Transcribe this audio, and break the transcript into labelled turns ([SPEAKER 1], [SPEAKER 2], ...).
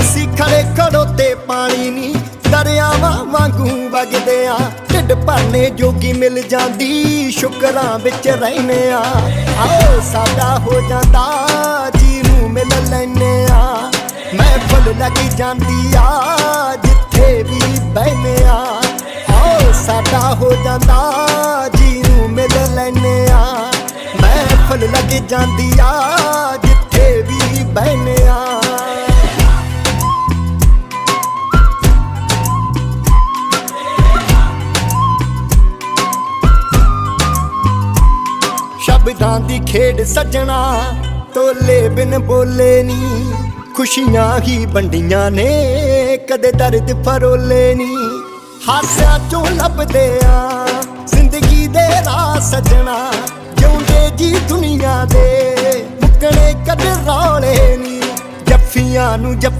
[SPEAKER 1] ਅਸੀਂ ਖੜੇ ਖੜੋ ਤੇ ਪਾਣੀ ਨਹੀਂ ਦਰਿਆਵਾਂ ਵਾਂਗੂ ਵਗਦੇ ਆ। ਢਿੱਡ ਭਰਨੇ ਜੋਗੀ ਮਿਲ ਜਾਂਦੀ, ਸ਼ੁਕਰਾਂ ਵਿੱਚ ਰਹਿਨੇ ਆ। ਆਓ ਸਾਡਾ ਹੋ ਜਾਂਦਾ ਜੀ ਨੂੰ ਮਿਲ ਲੈਨੇ ਆ। ਮੈਂ ਫੁੱਲ ਲੱਗੀ ਜਾਂਦੀ ਆ, ਜਿੱਥੇ ਵੀ ਬਹਿਨੇ ਆ। ਆਓ ਸਾਡਾ ਹੋ ਜਾਂਦਾ ਜੀ ਨੂੰ ਮਿਲ ਲੈਨੇ ਆ। ਮੈਂ ਫੁੱਲ ਲੱਗ ਜਾਂਦੀ ਆ, ਜਿੱਥੇ ਵੀ ਬਹਿਨੇ ਆ। ਸ਼ਬਦਾਂ ਦੀ ਖੇਡ ਸੱਜਣਾ, ਤੋਲੇ ਬਿਨ ਬੋਲੇ ਨੀ। ਖੁਸ਼ੀਆਂ ਹੀ ਵੰਡੀਆਂ ਨੇ, ਕਦੇ ਦਰਦ ਫਰੋਲੇ ਨੀ। ਹਾਸਿਆਂ ਚੋਂ ਲੱਭਦੇ ਆ, ਜ਼ਿੰਦਗੀ ਦੇ ਰਾਹ ਸੱਜਣਾ। ਜਿਉਂਦੇ ਜੀ ਦੁਨੀਆ ਦੇ, ਮੁੱਕਣੇ ਕਦੇ ਰੌਲੇ ਨੀ। ਜੱਫੀਆਂ ਨੂੰ ਜੱਫੀ